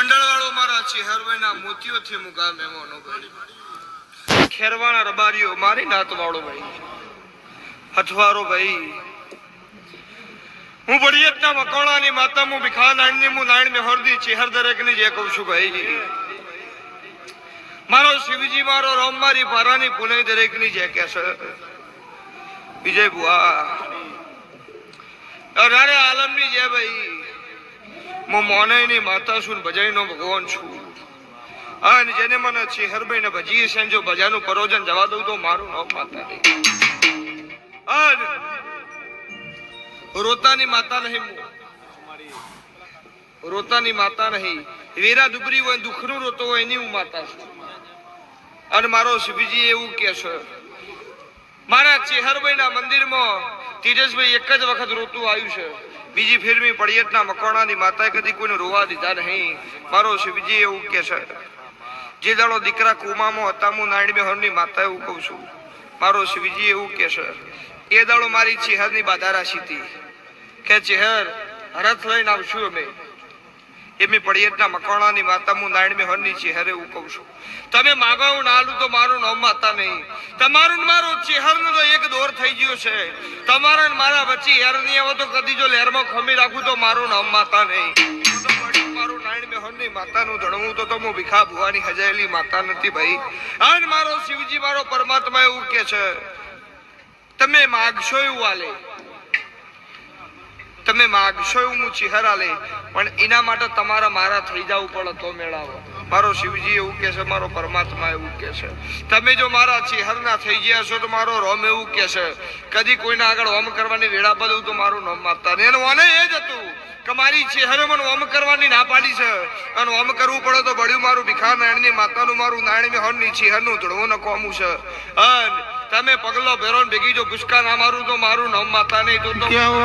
મંડળવાળો મારા ચેહરભાઈના મોતીઓથી મુકા મહેમાનો ભાઈ ખેરવાના રબારીઓ, મારી નાતવાળો ભાઈ. હથવારો ભાઈ. હું બળિયતના મકોણાની માતા હું ભિખા નાણની હું નાણ મે હરદી, ચેહર દરેકની જે કહું છું ભાઈ. મારો શિવજી, મારો રામ, મારી ભારાની પુનઃ દરેકની જે કે છે. વિજય બુઆ અરે આલમની જે ભાઈ હું મોનાઈની માતા છું ને ભજાઈનો ભગવાન છું. અને જેને મને ચેહરભાઈ ને ભજી છે જો ભજાનું પરોજન જવા દઉં તો મારું નામ માતા નહીં રોતાની માતા નહીં રોતાની માતા નહીં. વેરા દુબરી હોય દુખનું રોતો હોય એની હું માતા છું. અને મારો શિવજી એવું કે છે મારા ચેહરભાઈના મંદિરમાં ધીરજભાઈ એક જ વખત રોતું આવ્યું છે. બીજી ફેરમી પડિયતના મકવાણાની માતાએ કદી કોઈને રોવા દીધા નહીં. મારો શિવજી એવું કે છે, જે દાડો દીકરા કુમામાં હતા, હું નાયણ હરની માતા એવું કહું છું. મારો શિવજી એવું કે છે, એ દાડો મારી ચેહરની બાધા રાશી હતી. કે ચેહર રથ લઈને આવશું અમે. એમની પડિયતના મકવાણાની માતા, હું નાયણ હરની ચેહરે એવું કહું છું. તમે માગો, હું નાલું તો મારું નામ માતા નહીં. તમારું મારું ચેહરનો તો એક દોર થઈ ગયો છે. તમારા મારા વચ્ચે હેર નહીં આવે તો કદી જો લહેરમાં ખમી રાખું તો મારું નામ માતા નહીં. મારું નાયણ મેહરની માતાનું જણવું તો હું ભીખા ભુવાની હજાયેલી માતા નથી ભાઈ. અને મારો શિવજી, મારો પરમાત્મા એવું કે છે. તમે માગશો એવું આલે તમે માગશો એવું હું ચિહરા લે પણ એના માટે તમારા મારા થઈ જવું પડે તો મેળાવો. મારો શિવજી એવું કે છે, મારો પરમાત્મા એવું કે છે. તમે જો મારા ચિહરના થઈ ગયા છો તો મારો રોમ એવું કે છે. કદી કોઈના આગળ ઓમ કરવાની વેળા બધું તો મારું નામ માતા ને એનું મને એ જ હતું કે મારી ચેહરે મને ઓમ કરવાની ના પાડી છે. અને ઓમ કરવું પડે તો બળ્યું મારું ભીખા નાયણની માતાનું, મારું નાયણ મેં હરની ચેહરનું ધડવું નકોમું છે. અને તમે પગલો ભેરો ભેગી જો પુષ્કા ના મારું તો મારું નામ માતા નહીં. તો કેવો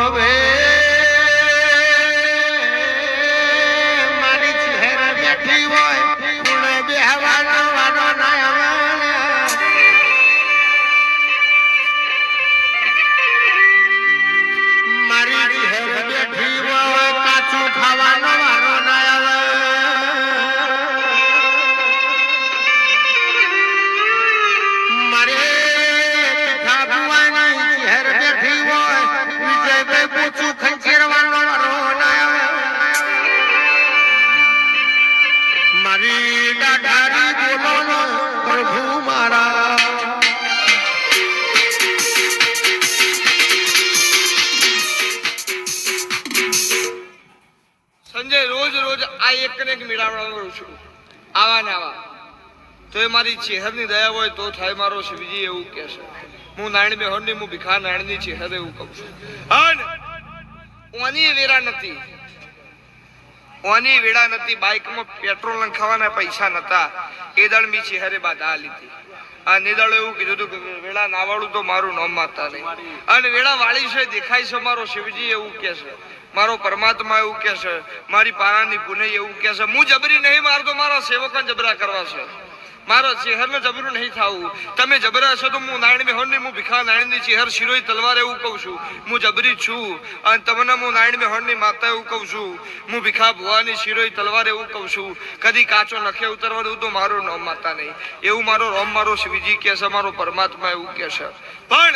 સંજય, રોજ રોજ આ એક ને એક મેળાવડા કરું છું. આવા ને આવા. તો એ મારી ચેહરની દયા હોય તો થાય મારો શિવજી એવું કે છે. હું નારાયણ બેહોરની, હું ભીખા નારાયણની ચેહર એવું કહું છું. અને ઓની વેરા નથી. ઓની વેળા નથી? બાઇકમાં પેટ્રોલ નખાવાના પૈસા નતા. એ દળ મી છે બાદ આ લીધી. આ નિદાળો એવું કીધું હતું કે વેળા ના વાળું તો મારું નામ માતા નહીં. અને વેળા વાળી છે, દેખાય છે મારો શિવજી એવું કે છે. મારો પરમાત્મા એવું કે છે. મારી પારાની પુને એવું કે છે. હું જબરી નહીં મારતો, મારા સેવકો જબરા કરવા છે. મારો ચેહરને જબરું નહીં થાવું. તમે જબરા છો તો હું નારાયણ મેહોરની હું ભીખા નારાયણની ચેહર શિરોઈ તલવાર એવું કહું છું. હું જબરી છું અને તમને હું નારાયણ મેહોરની માતા એવું કહું છું. હું ભીખા ભુવાની શિરોઈ તલવાર એવું કહું છું. કદી કાચો નખે ઉતરવાનું તો મારું નોમ માતા નહીં. એવું મારો રોમ મારો શિવજી કે છે, મારો પરમાત્મા એવું કે છે. પણ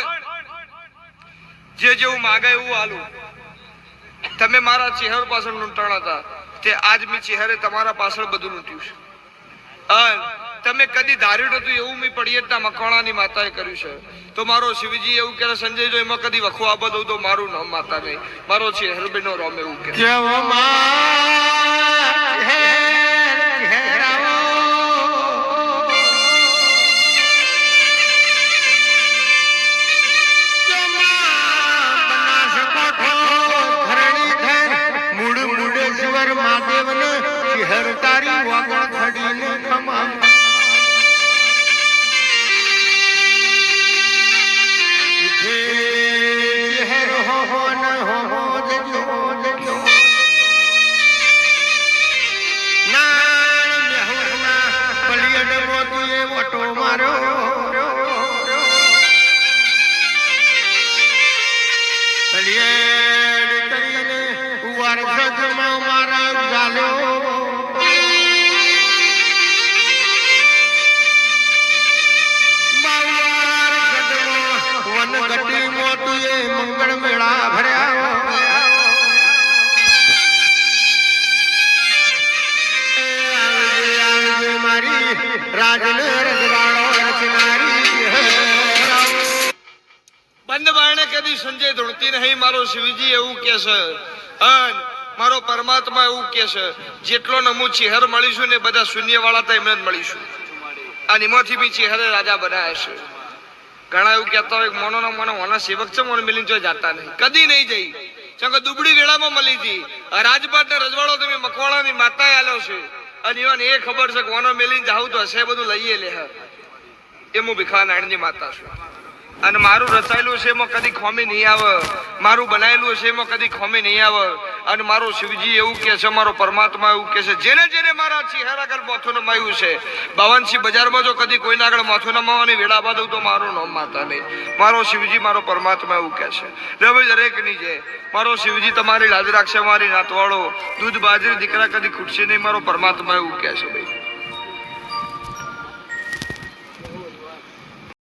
જે જેવું માગે એવું આલું, તમે મારા ચેહર પાછળ લૂંટાણા હતા. તે આજ મેં ચેહરે તમારા પાછળ બધું લૂંટ્યું છે. અને તમે કદી ધાર્યું નતું એવું મેં પડિયતના મકવાણાની માતાએ કર્યું છે. તો મારો શિવજી એવું કહે, સંજય જો એમાં કદી વખો આબદ દઉં તો મારું નામ માતા નહીં. મારો ચેહરબેનો રોમ એવું કહે. વીરે વટો માર્યો. વરસાદમાં મારા ગાલ્યો. વનગટી મોતીએ મંગળ મેળા ભરે રાજને રજવાડો બંધ બારણે કદી સંજય ધૂણતી નહીં, મારો શિવજી એવું કે છે. અન મારો પરમાત્મા એવું કે છે, જેટલો નમુ ચેહર મળીશું ને બધા શૂન્ય વાળા તો એમને જ મળીશું. આ એમાંથી બી ચેહરે રાજા બનાવ્યા છે. ઘણા એવું કહેતા હોય મોનો ના મોનો મોના સેવક છે, મોને મિલીને જો જાતા નહીં. કદી નહીં જઈ. ચંગ દુબળી વેળામાં મળી હતી. રાજપાટ ને રજવાડો તમે મકવાણાની માતાએ આલ્યો છે. અને ઈવન એ ખબર છે કે મોનો મેલીને જાઉં તો હશે બધું લઈએ લે એ હું ભીખા નારાયણની માતા છું. અને મારું રચાયેલું છે એમાં કદી ખોમી નહીં આવે. મારું બનાવેલું છે એમાં કદી ખોમી નહીં આવે. અને મારો શિવજી એવું કે છે, મારો પરમાત્મા એવું કે છે, જેને જેને મારા ચહેરા આગળ માથું નમાયું છે. બાવનસી બજારમાં જો કદી કોઈના આગળ માથું નમાવાની વેળા બાદ તો મારું નામ માતા નહીં. મારો શિવજી મારો પરમાત્મા એવું કે છે. લે દરેકની જે, મારો શિવજી તમારી લાજ રાખશે, મારી નાતવાળો દૂધ બાજરી દીકરા કદી ખૂટશે નહીં, મારો પરમાત્મા એવું કહે છે ભાઈ.